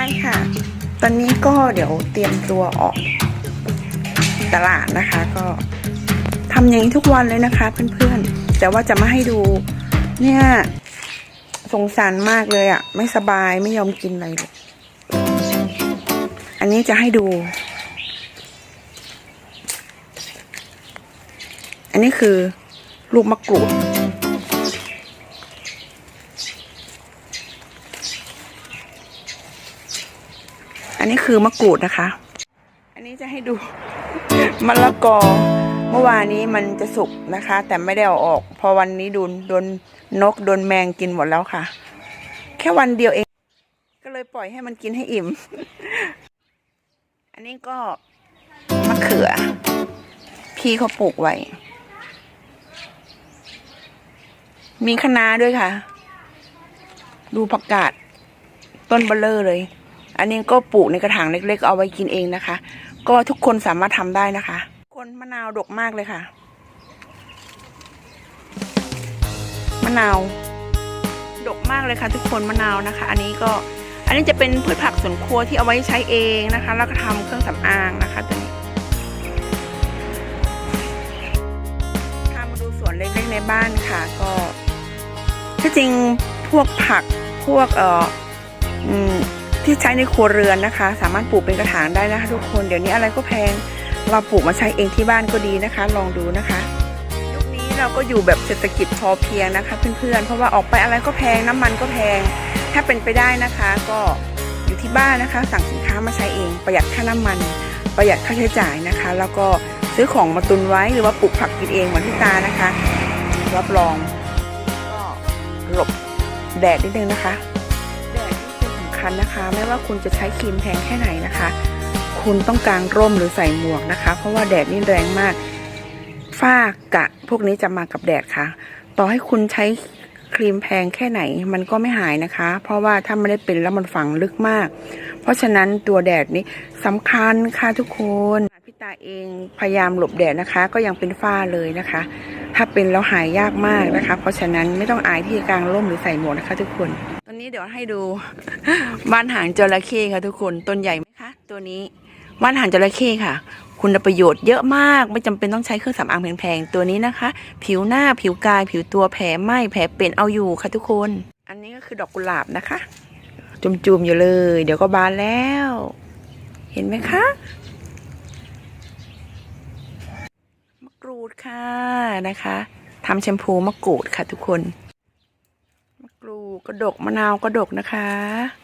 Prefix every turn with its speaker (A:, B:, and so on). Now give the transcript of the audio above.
A: ายค่ะ ตอนนี้ก็เดี๋ยวเตรียมตัวออกตลาดนะคะก็ทำอย่างนี้ทุกวันเลยนะคะ เพื่อนๆ แต่ว่าจะมาให้ดูเนี่ยสงสารมากเลยอะ่ะ ไม่สบายไม่ยอมกินอะไรเลยอันนี้จะให้ดู อันนี้คือลูกมะกรูด นี้คือมะกรูดนะคะ อันนี้จะให้ดูมะละกอ เมื่อวานนี้มันจะสุกนะคะ แต่ไม่ได้เอาออก พอวันนี้โดนโดนนกโดนแมงกินหมดแล้วค่ะ แค่วันเดียวเอง ก็เลยปล่อยให้มันกินให้อิ่ม อันนี้ก็มะเขือ พี่เขาปลูกไว้ มีคะน้าด้วยค่ะ ดูผักกาดต้นเบลเลอร์เลย อันนี้ก็ปลูกในกระถางเล็ก ๆ เอาไว้กินเองนะคะ ก็ทุกคนสามารถทำได้นะคะ คนมะนาวดกมากเลยค่ะ มะนาวดกมากเลยค่ะ ทุกคนมะนาวนะคะ อันนี้ก็อันนี้จะเป็นพืชผักสวนครัวที่เอาไว้ใช้เองนะคะ แล้วก็ทำเครื่องสำอางนะคะตัวนี้พามาดูสวนเล็กๆในบ้านค่ะ ก็ที่จริงพวกผักพวกเอ่ออืม ที่ใช้ในครัวเรือนนะคะ สามารถปลูกเป็นกระถางได้นะคะ ทุกคนเดี๋ยวนี้อะไรก็แพง เราปลูกมาใช้เองที่บ้านก็ดีนะคะ ลองดูนะคะยุคนี้เราก็อยู่แบบเศรษฐกิจพอเพียงนะคะเพื่อนๆเพราะว่าออกไปอะไรก็แพงน้ำมันก็แพง ถ้าเป็นไปได้นะคะ ก็อยู่ที่บ้านนะคะ สั่งสินค้ามาใช้เอง ประหยัดค่าน้ำมัน ประหยัดค่าใช้จ่ายนะคะ แล้วก็ซื้อของมาตุนไว้หรือว่าปลูกผักกินเองเหมือนที่ตานะคะ รับรองก็หลบแดดนิดนึงนะคะ คัญนะคะ ไม่ว่าคุณจะใช้ครีมแพงแค่ไหนนะคะ คุณต้องกางร่มหรือใส่หมวกนะคะ เพราะว่าแดดนี่แรงมากฝ้ากะ พวกนี้จะมากับแดดค่ะ ต่อให้คุณใช้ครีมแพงแค่ไหนมันก็ไม่หายนะคะ เพราะว่าถ้าไม่ได้เป็นแล้วมันฝังลึกมาก เพราะฉะนั้นตัวแดดนี้สำคัญค่ะทุกคนพี่ตาเองพยายามหลบแดดนะคะ ก็ยังเป็นฝ้าเลยนะคะ ถ้าเป็นแล้วหายยากมากนะคะ เพราะฉะนั้นไม่ต้องอายที่จะกางร่มหรือใส่หมวกนะคะ ทุกคน นี้เดี๋ยวให้ดู บ้านหางจระเข้ค่ะทุกคนต้นใหญ่ไหมคะ ตัวนี้บ้านหางจระเข้ค่ะ คุณประโยชน์เยอะมากไม่จำเป็นต้องใช้เครื่องสำอางแพงๆตัวนี้นะคะ ผิวหน้าผิวกายผิวตัวแผลไหม้แผลเป็นเอาอยู่ค่ะทุกคน อันนี้ก็คือดอกกุหลาบนะคะ จุ่มๆอยู่เลย เดี๋ยวก็บานแล้ว เห็นไหมคะมะกรูดค่ะนะคะทำแชมพูมะกรูดค่ะทุกคน กระดกมะนาวกระดกนะคะ